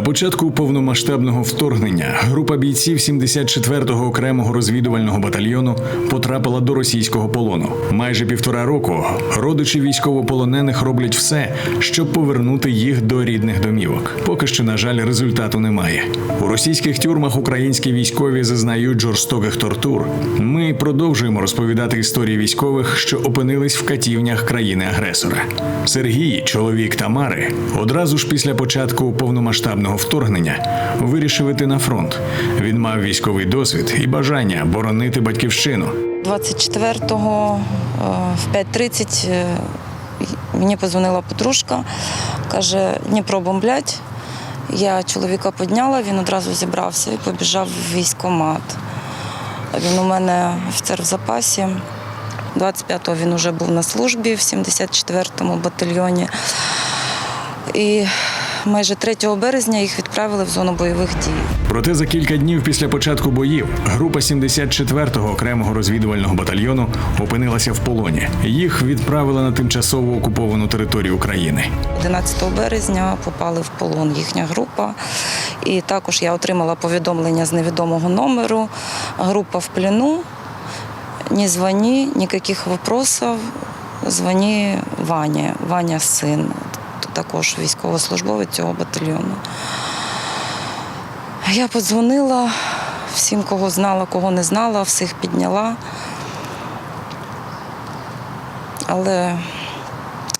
На початку повномасштабного вторгнення група бійців 74-го окремого розвідувального батальйону потрапила до російського полону. Майже півтора року родичі військовополонених роблять все, щоб повернути їх до рідних домівок. Поки що, на жаль, результату немає. У російських тюрмах українські військові зазнають жорстоких тортур. Ми продовжуємо розповідати історії військових, що опинились в катівнях країни-агресора. Сергій, чоловік Тамари, одразу ж після початку повномасштабного вторгнення вирішив іти на фронт. Він мав військовий досвід і бажання боронити батьківщину. 24-го е, в 5.30 е, мені позвонила подружка, каже, Дніпро бомблять. Я чоловіка підняла, він одразу зібрався і побіжав в військкомат. Він у мене офіцер в запасі. 25-го він вже був на службі в 74-му батальйоні. І майже 3 березня їх відправили в зону бойових дій. Проте за кілька днів після початку боїв група 74-го окремого розвідувального батальйону опинилася в полоні. Їх відправили на тимчасово окуповану територію України. 11 березня попали в полон їхня група. І також я отримала повідомлення з невідомого номеру. Група в плену. Не звони, ніяких вопросов. Звони Ваня, Ваня син, також військовослужбовець цього батальйону. Я подзвонила всім, кого знала, кого не знала, всіх підняла. Але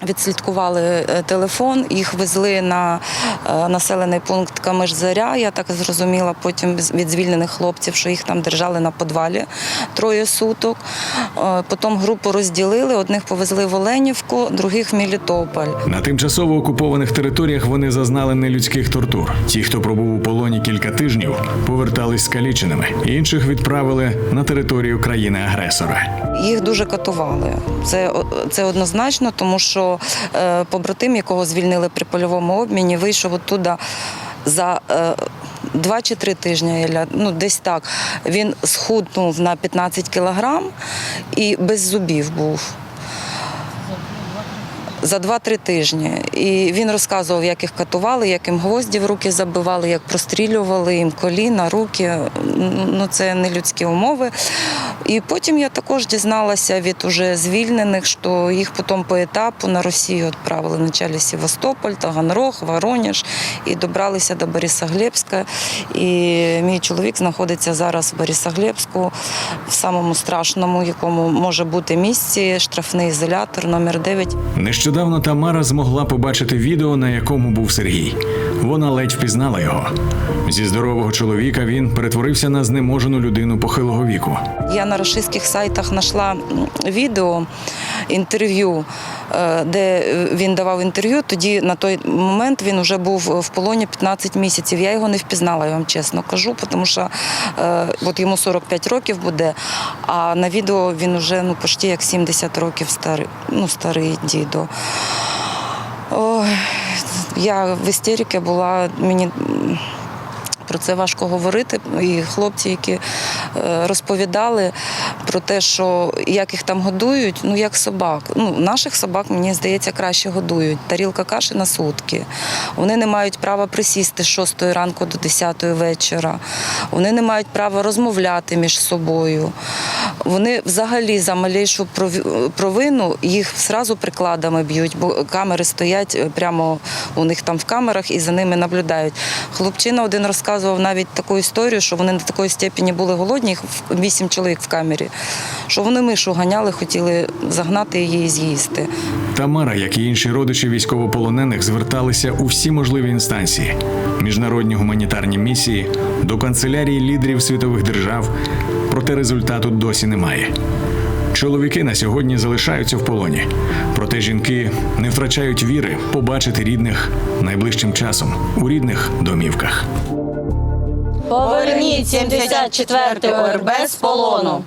відслідкували е, телефон, їх везли на е, населений пункт Камиш-Заря. Я так зрозуміла потім від звільнених хлопців, що їх там держали на подвалі троє суток. Е, Потім групу розділили, одних повезли в Оленівку, других в Мелітополь. На тимчасово окупованих територіях вони зазнали нелюдських тортур. Ті, хто пробув у полоні кілька тижнів, повертались скаліченими. Інших відправили на територію країни-агресора. Їх дуже катували. Це, це однозначно, тому що е, побратим, якого звільнили при польовому обміні, вийшов оттуда за е, два чи три тижні, ну десь так. Він схуднув на 15 кілограм і без зубів був. За 2-3 тижні. І він розказував, як їх катували, як їм гвозді в руки забивали, як прострілювали їм коліна, руки. Ну це не людські умови. І потім я також дізналася від уже звільнених, що їх потім по етапу на Росію відправили вначалі Севастополь, Таганрог, Воронеж і добралися до Борисоглебська. І мій чоловік знаходиться зараз в Борисоглебську, в самому страшному, якому може бути місці, штрафний ізолятор номер 9. Нещодавно Тамара змогла побачити відео, на якому був Сергій. Вона ледь впізнала його. Зі здорового чоловіка він перетворився на знеможену людину похилого віку. Я на російських сайтах знайшла відео інтерв'ю, е, де він давав інтерв'ю. Тоді на той момент він вже був в полоні 15 місяців. Я його не впізнала, я вам чесно кажу, тому що е, от йому 45 років буде, а на відео він вже ну, почти як 70 років старий, ну, старий дідо. Ой, я в істеріки була, мені про це важко говорити. І хлопці, які розповідали про те, що як їх там годують, ну як собак. Ну, наших собак, мені здається, краще годують. Тарілка каші на сутки. Вони не мають права присісти з 6 ранку до 10 вечора. Вони не мають права розмовляти між собою. Вони взагалі за малейшу провину їх зразу прикладами б'ють, бо камери стоять е, прямо у них там в камерах і за ними наблюдають. Хлопчина один розказував навіть таку історію, що вони на такої степені були голодні, їх вісім чоловік в камері, що вони мишу ганяли, хотіли загнати її і з'їсти. Тамара, як і інші родичі військовополонених, зверталися у всі можливі інстанції: міжнародні гуманітарні місії, до канцелярії лідерів світових держав. Проте результату досі немає. Чоловіки на сьогодні залишаються в полоні, проте жінки не втрачають віри побачити рідних найближчим часом у рідних домівках. Поверніть 74 ОРБ з полону.